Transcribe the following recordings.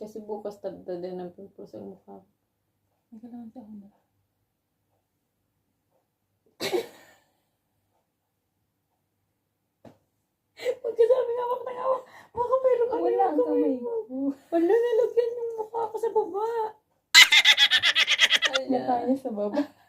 Kasi bukas tagdadan ng pimples ang mukha. May kailangan siya ako na. Pagkasabi nga ako tayo, baka meron ka Wala ang kamay mo. Wala nalagyan yung mukha ko sa baba. Mukha niya sa baba.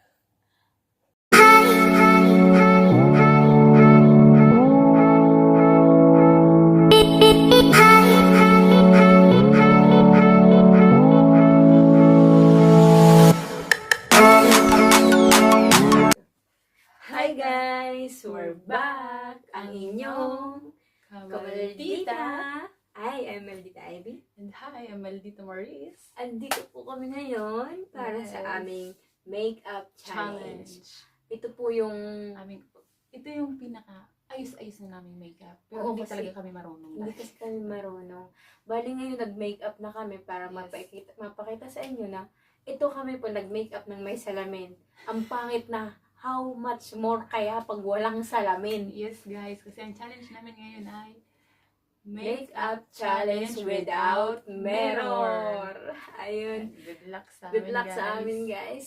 Guys! We're back! Ang inyong kamaldita. Hi, I'm Maldita Ivy. And hi, I'm Maldita Maurice. Andito po kami ngayon para Yes. sa aming makeup challenge. Challenge. Ito po yung Aming, ito yung pinaka ayos-ayos na naming makeup. Pero Oo, hindi talaga kami marunong. Hindi kasi kami marunong. Bali ngayon nag-makeup na kami para Yes. mapakita, mapakita sa inyo na ito kami po nag-makeup ng may salamin. Ang pangit na how much more kaya pag walang salamin. Yes, guys. Kasi ang challenge namin ngayon ay Makeup challenge without mirror. Ayun. Good luck sa Good amin, luck guys. sa amin guys.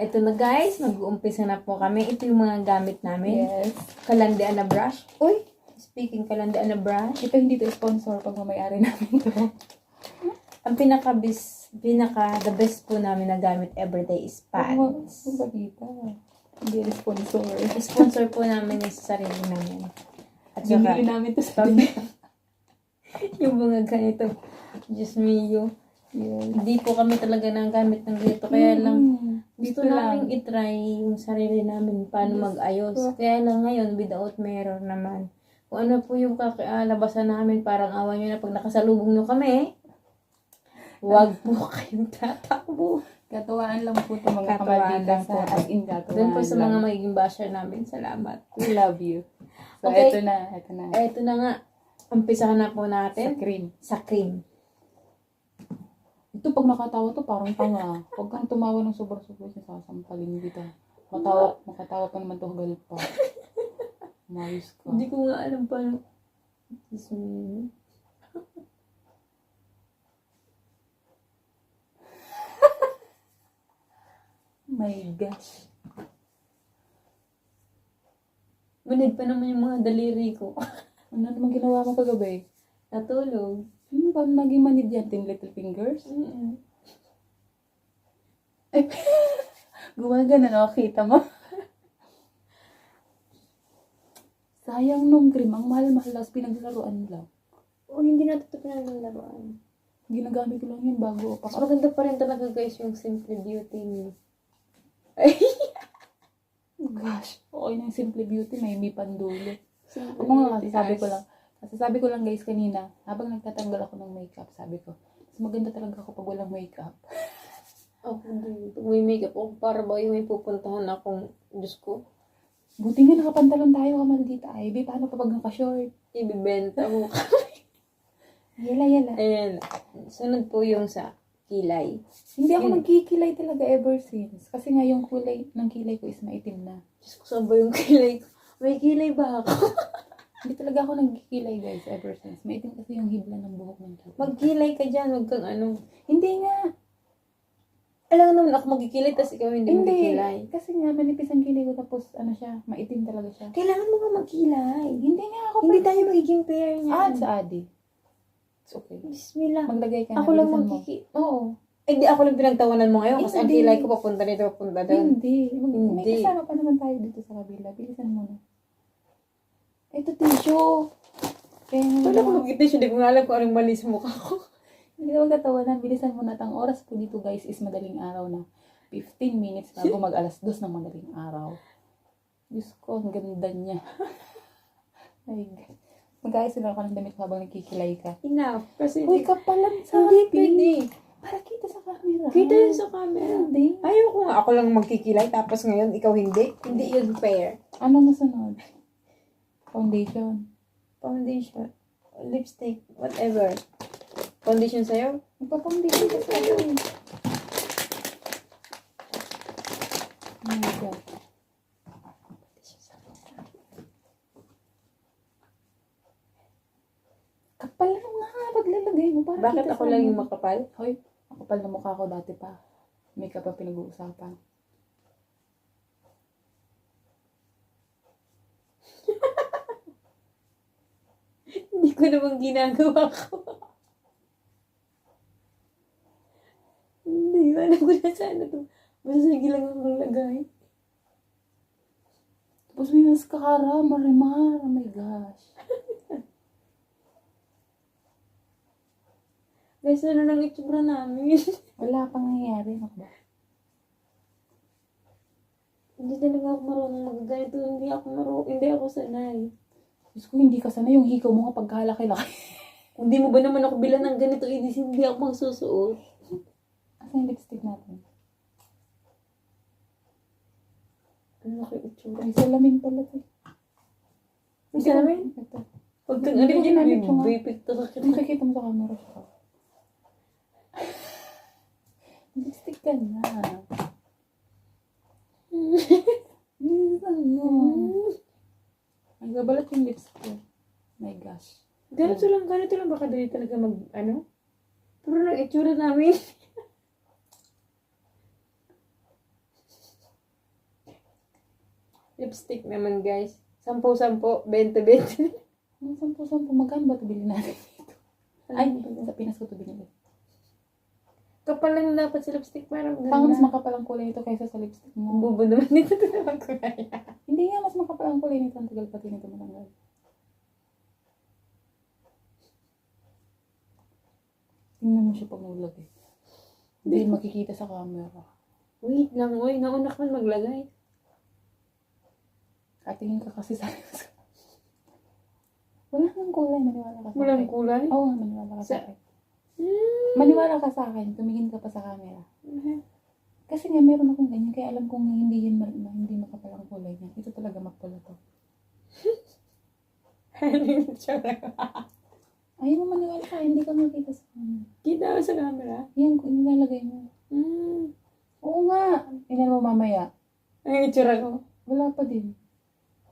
Ito na guys, mag-uumpisa na po kami. Ito yung mga gamit namin. Yes. Kalandian na brush. Uy! Speaking kalandian na brush. Ito hindi to sponsor pag mamayari namin to. Ang pinaka bis, pinaka the best po namin na gamit everyday is pads. Ang balita. Hindi sponsor. Sponsor po namin yung sa sarili namin. At Binili saka, namin to sa yung mga ganito. Diyos mio. Hindi po kami talaga nang gamit ng ganito. Kaya lang, Mm, gusto dito lang. namin itry yung sarili namin paano Yes. mag-ayos. Kaya lang ngayon, without mirror naman. Kung ano po yung kakalabasan namin, parang awa nyo na pag nakasalubong nyo kami, wag po kayong tatakbo. Katuwaan lang po ito mga Katuwaan lang sa po. as in katuwaan Doon po sa mga lang. magiging basher namin, salamat. We love you. So, Okay. eto na, eto na. Eto na nga, umpisahan na po Sa natin cream. sa cream. Ito, pag nakatawa to, parang tanga. Huwag kang tumawa ng sobrang-sobrang sasampalin kita. Matawa, makatawa pa naman to hagal pa. Mayos ka. Hindi ko nga alam paano. Diyos me. My gosh. Manid pa naman yung mga daliri ko. Ano naman ginawa mo kagabi? Natulog. Hmm, paano naging manid yan? Ten little fingers? Mm-mm. Gumagana, no? Kita mo? Sayang nung cream. Ang mahal-mahal lang. Pinaglaruan lang. Oh, hindi natutupin ng laruan. Ginagamit ko lang yun bago. Mas maganda pa rin talaga guys yung Simply Beauty ni. Gosh. Okay na yung Simple Beauty. May mi pandulo. Simply Ako nga, sabi ko lang. Kasi sabi ko lang guys kanina, habang nagtatanggal ako ng makeup, sabi ko, mas maganda talaga ako pag walang makeup. Ako din. Pag may makeup ako, para ba yung may pupuntahan akong, Diyos ko, Buti nga nakapantalon tayo kamaldita. Ivy, paano pa pag naka-short? ibibenta mo. Yala, yala. Ayan. Sunod po yung sa kilay. Hindi ako nagkikilay talaga ever since. Kasi nga yung kulay ng kilay ko is maitim na. Diyos ko, saan ba yung kilay ko? May kilay ba ako? Hindi talaga ako nagkikilay guys ever since. Maitim kasi yung hibla ng buhok ng tao. Magkilay ka dyan, wag kang ano. Hindi nga. Alam naman ako magkikilay, tapos ikaw hindi, Hindi. magkikilay. Kasi nga manipis ang kilay ko tapos ano siya, maitim talaga siya. Kailangan mo nga magkilay. Hindi nga ako. Hindi tayo magiging pair niya. Ah, sa Adi. It's okay. Bismillah. Maglagay ka na. Ako lang magkiki... Oo. Eh, di ako lang pinagtawanan mo ngayon kasi ang Hindi. kilay ko papunta dito, papunta doon. Hindi. Mag- May Hindi. kasama pa naman tayo dito sa kabila. Bilisan mo na. Ito tissue. Kaya Wala ko naman. magkita siya, di ko nga alam kung anong mali sa mukha ko. Hindi ko katawanan. Bilisan mo na. Ang oras po dito guys is madaling araw na. 15 minutes bago mag alas 2 ng madaling araw. Diyos ko, ang ganda niya. My God. Mag-ayos na ako ng damit habang nagkikilay ka. Enough. Kasi Uy, kapalan sa hindi pwede. Para kita sa camera. Kita yun sa camera. Hindi. Ayaw ko nga ako lang magkikilay, tapos ngayon ikaw hindi. Hindi yun fair. Ano nasunod? Foundation. Foundation, lipstick, whatever. Foundation sa'yo? Magpa-foundation ka sa akin. Oh my God. Kapal mo nga paglalagay mo. Para Bakit ako lang yung makapal? Hoy, makapal na mukha ko dati pa. May ka pa pinag-uusapan. Hindi ko naman ginagawa ko. Hindi, alam ko na sana to. Basta sige lang akong lagay. Tapos may mascara, marimar. Oh my gosh. Guys, ano nang itsura namin? Wala pang nangyayari. Ba? hindi talaga ako marunong magaganito. Hindi ako marunong, hindi ako sanay. Diyos ko, hindi ka sana yung hikaw mo kapag kalaki-laki. Hindi mo ba naman ako bilan ng ganito, hindi, hindi ako magsusuot. Asa yung lipstick natin? Ano laki itsura? Ay, salamin pala to. May salamin? Ito. Huwag kang Hindi ko ginamit yung nga. bipig to sa Kung nakikita mo sa camera siya. Lipstick ka na. Bilisan mo. Ang gabalat yung lips ko. My gosh. Ganito lang, ganito lang baka dali talaga mag, ano? Pero lang itsura namin. Lipstick naman guys. Sampo-sampo, 20-20. Ang sampu-sampu, magkano ba ito bilhin natin dito? Ay, sa Pinas ko ito binili. Kapal lang dapat sa lipstick para Parang mas makapal ang kulay nito kaysa sa lipstick Ang mo. bubo naman nito ko kaya. Hindi nga, mas makapal ang kulay nito. Ang tagal pati nito matanggal. Tingnan mo siya pag maglagay. Hindi makikita sa camera. Wait lang, uy. Nauna ka man maglagay. Katingin ka kasi sa Wala nang kulay, maniwala ka sa Walang kulay. Oo nga, maniwala ka sa Sa- Hmm. Maniwala ka sa akin, tumingin ka pa sa camera. Kasi nga, meron akong ganyan, kaya alam kong hindi yan, hindi makapal ang kulay niya. Ito talaga magpula to. Ano? Ayaw mo maniwala ka, hindi ka makita sa camera. Kita sa camera. Yan, kung nilalagay mo. Hmm. Oo nga. Tingnan mo mamaya. Ang itsura ko. Wala pa din.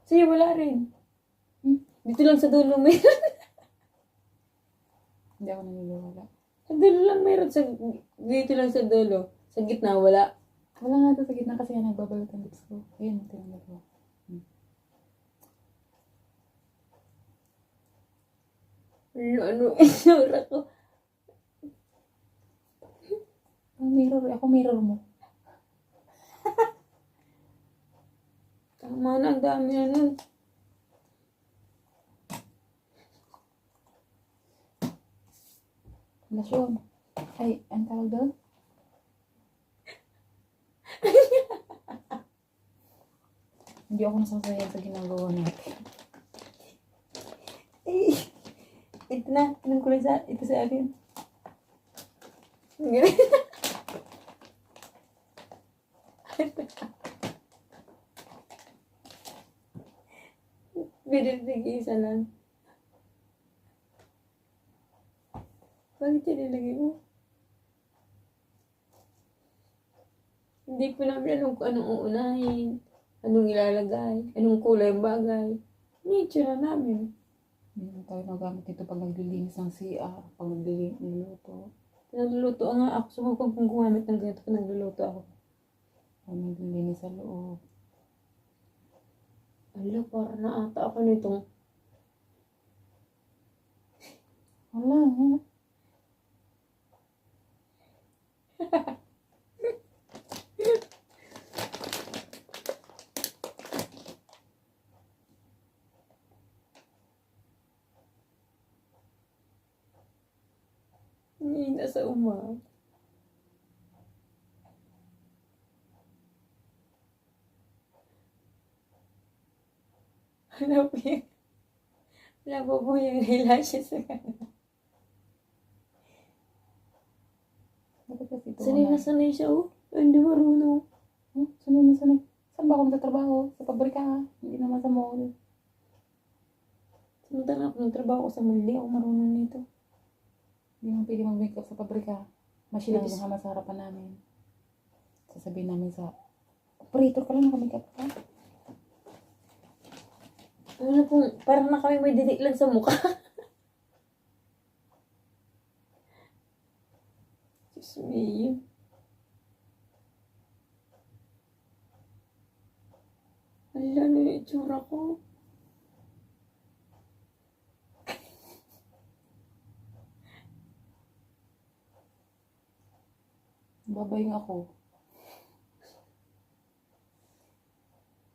Sige, wala rin. Hmm? Dito lang sa dulo meron. Hindi ako naniniwala. Sa dulo lang meron. Sa, dito lang sa dulo. Sa gitna, wala. Wala nga ito sa gitna kasi yan nagbabalot ang lips ko. Ayun, tingnan mo. Ano, ano, itsura ko. Ang mirror, ako mirror mo. Tama na, ang dami na nun. Lasyon. Ay, ang tawag doon? Hindi ako nasasayan sa ginagawa natin. Eh, ito na. Anong kulay sa, ito sa akin. Ganun. Binilig isa lang. Nilagay mo? Hindi ko namin alam kung anong uunahin, anong ilalagay, anong kulay ang bagay. Nature na namin. Hindi na tayo nagamit dito pag naglilinis ng CR, pag naglilinis ng luto, Nagluluto nga ako. Subukan kong gumamit ng ganito pag nagluluto ako. pag naglilinis sa loob. Ala, para na ata ako nitong Wala nga. Hindi sa uma. Yung... Wala po po yung eyelashes sa kanila. Bakit kasi ito? Sanay na sanay siya, oh. Hindi marunong. Hmm? Sanay na sanay. Saan ba ako nagtatrabaho? Sa pabrika ha? Hindi naman sa mall. Samantala ako nagtrabaho ko sa muli. Ako marunong nito. Hindi mo pwede mag-makeup sa pabrika. Machine Yes. yung sa harapan namin. Sasabihin namin sa operator ka lang naka-makeup ka. Ano pong, parang na kami may didik lang sa mukha. Ano yung itsura ko? Babayong ako.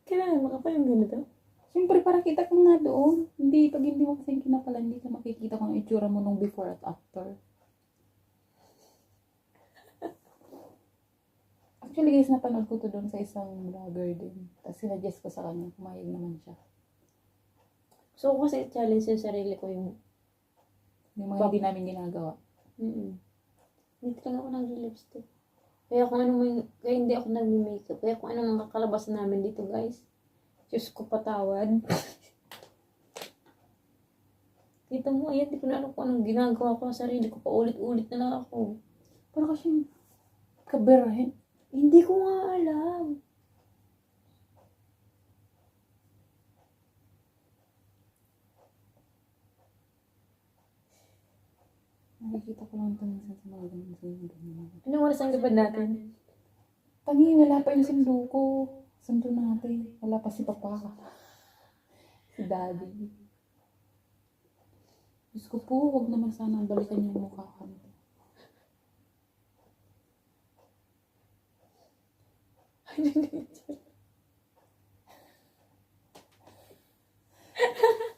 Kailangan makapal yung ganito? Siyempre, para kita ka nga doon. Hindi, pag hindi mo kasi kinapala, hindi ka makikita kung itsura mo nung before at after. Actually guys, napanood ko to doon sa isang vlogger din. Tapos sinadjust ko sa kanya, pumayag naman siya. So, kasi challenge yung sarili ko yung Yung mga hindi namin ginagawa. Mm-mm. Hindi talaga ako nag-lipstick. Kaya kung ano may, kaya hindi ako nag-makeup. Kaya kung ano ang kakalabasan namin dito, guys. Diyos ko patawad. Kita mo, ayan, di ko na alam kung anong ginagawa ko sa sarili ko. Paulit-ulit na lang ako. Pero kasi, kaberahin. Hindi ko nga alam. Nakikita ko lang ito minsan sa mga ganun sa ganun. Anong oras ang gabad natin? Tangi, wala pa yung sundo ko. Sundo natin. Wala pa si papa. Si daddy. Diyos ko po, huwag naman sana balikan yung mukha ko.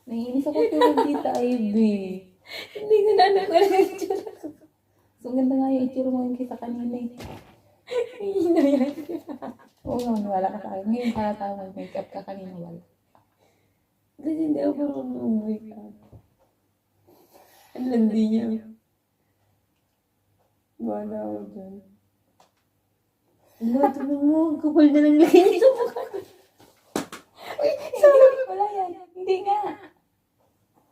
Naiinis ako tulad dito, Ivy. Hindi ko na alam kung ano yung itsura ko. So, ang ganda nga yung itsura mo yung kita kanina eh. Hihina yan. Oo naman, wala ka sa akin. Ngayon, para tayo mag-makeup ka kanina, wala. Kasi hindi ako marunong mag-makeup. Ang landi niya. Wala ako dyan. Ano, ito mo, ang kapal na ng lagay sa mukha. Hindi, wala yan. Hindi nga.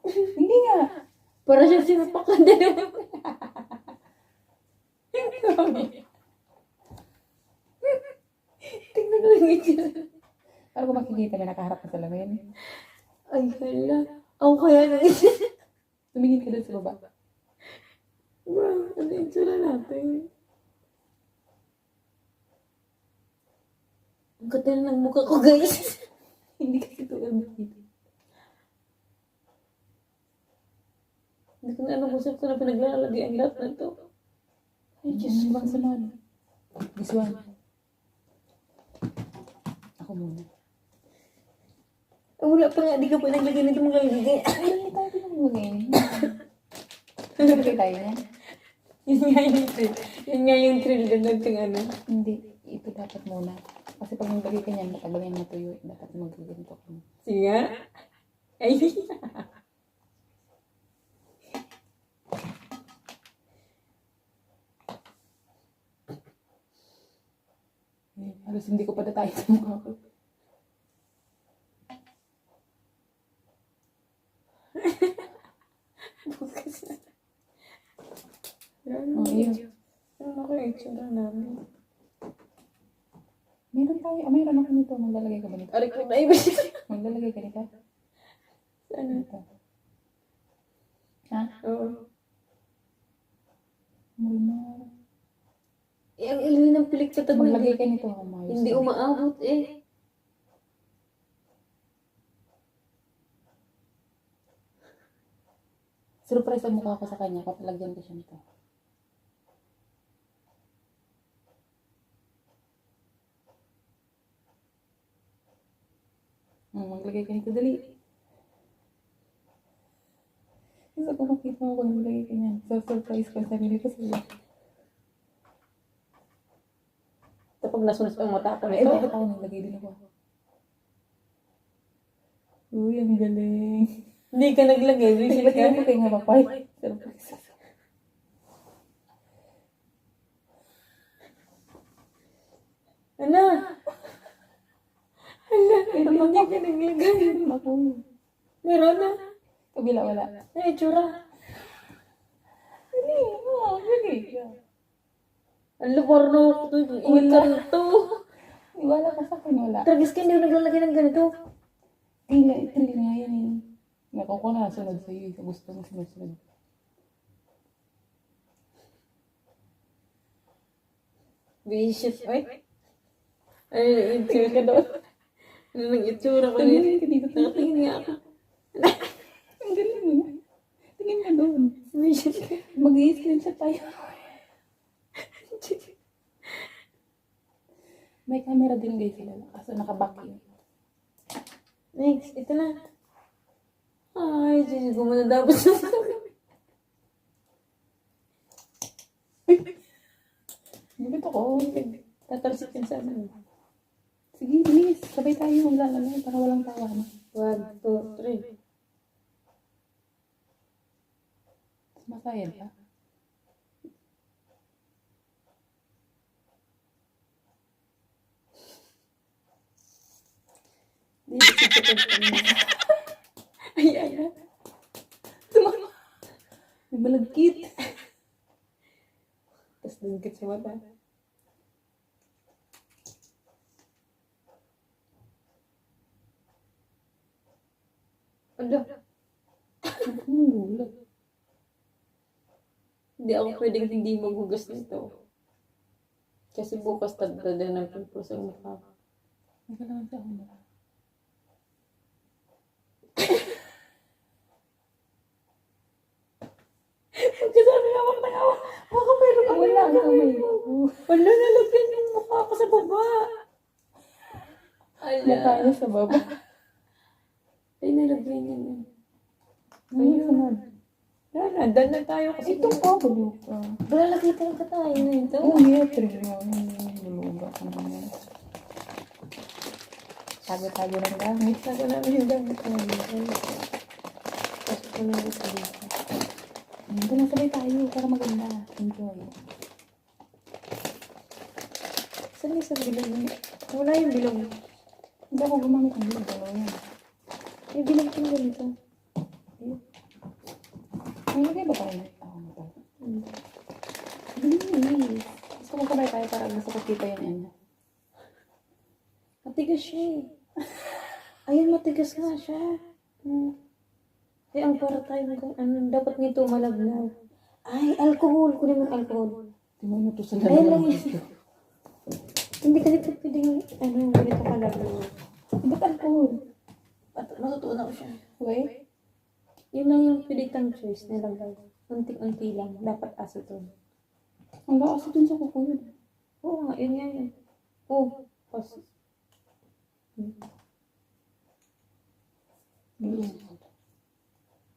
Hindi nga. Para siya sinapakan na naman. Tingnan ko lang. Para kung makikita may nakaharap na salamin. Ay, hala. Ako kaya na. Tumingin ka doon sa baba. Bro, ano yung itsura natin? Ang ganda na ng mukha ko, guys. Hindi kasi tulad mo dito. Hindi ko na alam kung saan ko na pinaglalagay ang lahat na to. Ay, Diyos ko. bang sunod? This one. Ako muna. Ah, Wala pa nga, di ka pa naglagay nito mga lalagay. Ay, tayo pinamulagay. Nilagay tayo niyan? Yun nga yung thrill. Yun nga yung thrill doon ano. Hindi. Ito dapat muna. Kasi pag nilagay ka niyan, matagal yan matuyo. Dapat magaganito ka. Sige nga. Ay, Eh, Halos hindi ko pa tayo sa mukha ko. bukas na. Ano ako yung itsura namin? Meron tayo. Ah, meron ako nito. Maglalagay ka ba nito? Aray ko na ibig. Maglalagay ka nito? Ano? Ito. Ha? Oo. Muna. Eh, ang ilwi ng pilik sa tabi. Maglagay ka nito. Mayos. Hindi umaabot eh. Surprise ang mukha ko sa kanya. Papalagyan ko siya nito. Hmm, maglagay ka nito. Dali. Gusto ko makita mo kung maglagay ka niyan. So, surprise ko sa sarili ko sa'yo. Kapag nasunod ang mata ko Eh, nito. bakit ako naglagay din ako? Uy, ang galing. Hindi ka naglagay. Ba't ka. mo kayo nga papay? Surprise. Ano? Hala, hindi ka naglagay. Ako. Meron na. Kabila, wala. Ano yung itsura? Dali, oh, dali. Ang luparno ko to. Ikan to. Wala ka sa akin, wala. Tragis ka, hindi ko naglalagay ng ganito. Tila, tila nga yan eh. Nako ko na, sunod sa iyo. Gusto mo sunod-sunod. Vicious. Ay. Ay, Tingin ka doon. Ano nang itsura ko Tingin ka dito. Nakatingin nga ako. Ang galing mo. Tingin ka doon. Mag-i-screenshot tayo. May camera din guys sila. Kaso nakaback yun. Next, ito na. Ay, ko muna dapat sa Gulit ako. Tatalsik yun sa amin. Sige, bilis. Sabay tayo maglalagay para walang tawa na. One, two, three. Masaya ba? Ay, ay, ay. Tumama. Malagkit. Tapos dungkit sa mata. Ang gulat. Hindi ako pwedeng hindi maghugas nito. Kasi bukas tagdada ng pimples ang mukha ko. May kailangan sa ako na. Pagkasabi nga ako ng awa, baka meron ako Wala ang kamay ko. Wala, nalagyan yung mukha ko sa baba. Ala. Mukha niya sa baba. Nalagyan yun. Sunod. Wala, dan na tayo kasi. Ito ka. Lalagay talaga tayo na ito. Oo, yeah, trip nga. Luluga ka naman. Tago-tago ng gamit. Sabi namin yung gamit. Tapos ko na ito dito. Ito na sabay tayo para maganda. Enjoy. Saan yung sa bilog? Wala yung bilog. Hindi ako gumamit ng bilog. Dalawa yan. Yung bilog yung ganito. May lagay ba tayo? Ako na tayo. Bilis. Gusto ko sabay tayo para gusto ko kita yung ano. Matigas siya eh. Ayun, matigas nga siya. Hmm. Eh, ang para tayo mag- ano, dapat nito malabnaw. Ay, alcohol. Kunin mo yung alcohol. Tingnan mo to sa yun. Hindi kasi ito pwedeng, ano, ganito malabnaw. Ba't alcohol? At matutunan ko siya. Okay? Yun lang yung pilitang choice na lagay. Unti-unti lang. Dapat acetone. Ang lakas dun sa kuko yun. Oo nga, yun nga yun. Oo. Pas.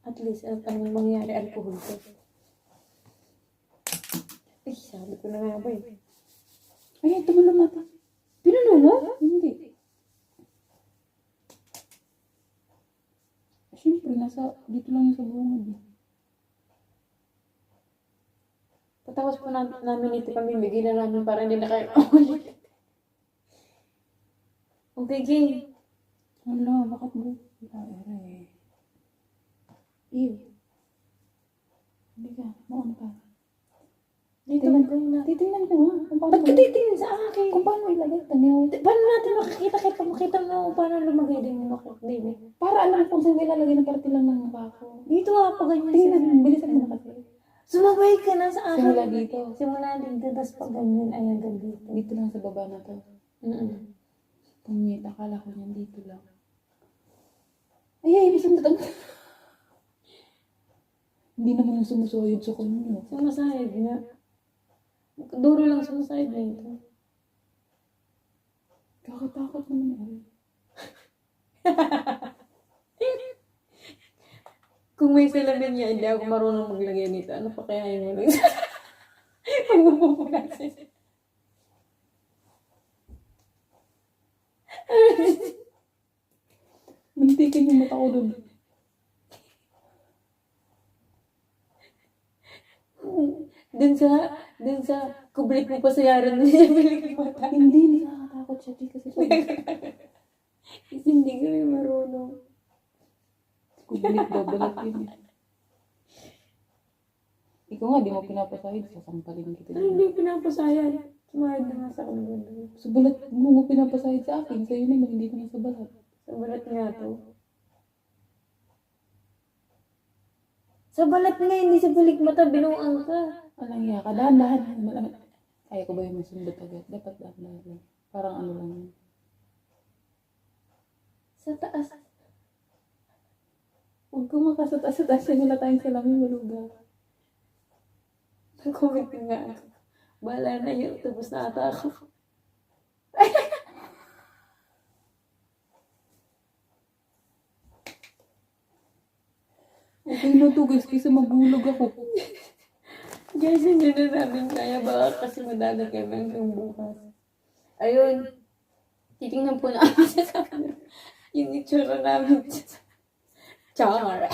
At least, ano anong mangyari, alcohol ko. Ay, sabi ko na nga ba eh. Ay, tumulong natin. Pinuno mo? Hindi. Siyempre, nasa, dito lang yung sa bungad. eh. Patapos po na, namin ito kami, bigyan na namin para hindi na kayo ulit. Okay, game. Wala, bakit mo? Wala, ere. Ew. Hindi ka, mauna ka. Dito, Tingnan- gawin na. Titingnan ko nga kung paano, Ba't ka titingin sa akin? kung paano ilagay. Tanyaw. Paano natin makikita kahit makita mo paano lumagay din yung makik din eh. Para alam kung saan ilalagay na parte lang ng mukha ko. Dito nga pa ganyan Tingnan, sila. bilisan mo na kasi. Sumabay ka na sa akin. Simula dito. Simula dito, tapos pag ganyan, ay hanggang dito. Dito lang sa baba na to. Mm-mm. Pumit, akala ko niyan dito lang. Ay, ay, bisan na Hindi naman yung sumusoyod sa kanyo. Sumasayad nga. Duro lang sumasayad na ito. Kakatakot naman eh. Kung may salamin niya, hindi ako marunong maglagay nito. Ano pa kaya yung walang Pagpupunasin. Muntikin yung mata ko doon. Dun sa, dun sa, kublik mo pa sa yaran na siya bilik mo. Hindi, nakakatakot siya. Di kasi pag Kasi hindi kami marunong. kubulit babalat yun eh. Ikaw nga, di mo pinapasahid. Sasampalin kita. Ano dyan. hindi pinapasayan? Sumayad na nga sa kanila. Sa balat mo mo pinapasahid sa akin. Sa'yo naman, hindi ko na sa balat. Sa balat nga to. Sa balat nga, hindi sa balik mata, binuang ka. Walang iya ka. Dahan-dahan. Malamit. Ayaw ko ba yung masundot agad? Dapat dahan lang. Parang ano lang yun. Sa taas. Huwag kang makasataas sa taas. Wala tayong salamin malugaw. Nag-comment nga ako. Bahala na yun. Tapos na ata ako. Okay na to magbulog ako. Guys, hindi na namin kaya. Baka kasi madada kami hanggang bukas. Ayun. Titingnan po namin sa camera. Yung itsura namin. Char.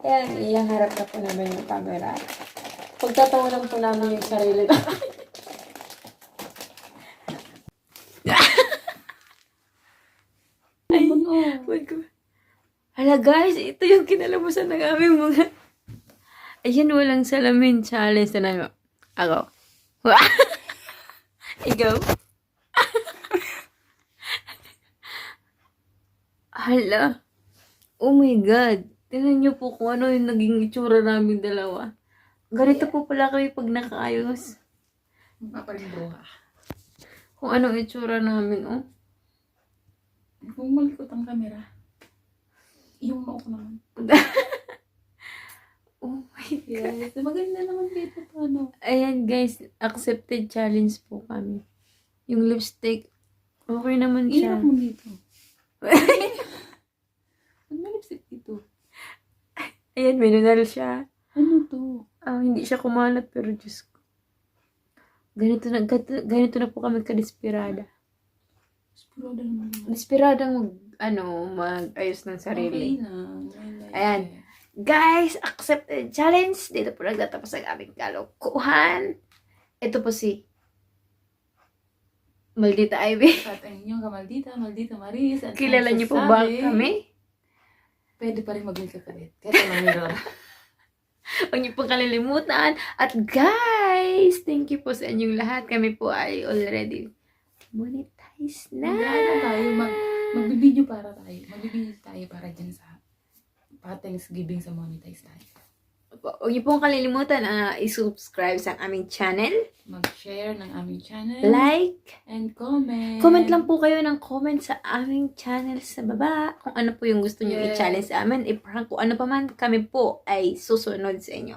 Ayan, iyang harap na po namin yung camera. Pagtatawanan po namin yung sarili. Ay, oh. Wait ko. Hala guys, ito yung kinalabasan ng aming mga... Ayan, walang salamin challenge na namin. Ako. Ikaw. Hala. Oh my God. Tingnan niyo po kung ano yung naging itsura namin dalawa. Ganito po pala kami pag nakaayos. Papalimbuha. Kung anong itsura namin, oh. Kung malikot ang camera. Yung ko naman. Oh my Yes, maganda naman dito to, ano. Ayan guys, accepted challenge po kami. Yung lipstick, okay naman siya. Ilak mo dito. Ba't may lipstick dito? Ayan, minunal siya. Ano to? Ah, hindi siya kumalat pero Diyos ko. Ganito na, ganito, ganito na po kami kadesperada. Spurada naman. naman. Ano, mag-ayos ng sarili. Okay na. Like Ayan. it. Guys, accepted challenge. Dito po nagtatapos ang aming kalokohan. Ito po si Maldita Ivy. At ang inyong kamaldita, maldita Maris. at Kilala niyo po ba kami? Pwede pa rin ulit. Kahit anong mirror. Huwag niyo pong kalilimutan. At guys, thank you po sa inyong lahat. Kami po ay already monetized na. Mag-ano tayo, mag, magbibideo para tayo. Magbibideo tayo para dyan sa pa-Thanksgiving sa monetize tayo. Huwag niyo pong kalilimutan na i-subscribe sa aming channel. Mag-share ng aming channel. Like. And comment. Comment lang po kayo ng comment sa aming channel sa baba. Kung ano po yung gusto niyo Yes. i-challenge sa amin. I-prank kung ano pa man, kami po ay susunod sa inyo.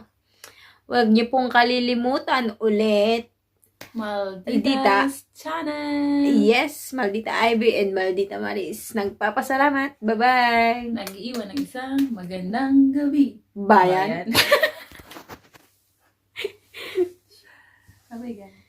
Huwag niyo pong kalilimutan ulit Maldita's channel. Yes, Maldita Ivy and Maldita Maris. Nagpapasalamat. Bye-bye. Nag-iwan ng isang magandang gabi. Bayan. Bye guys.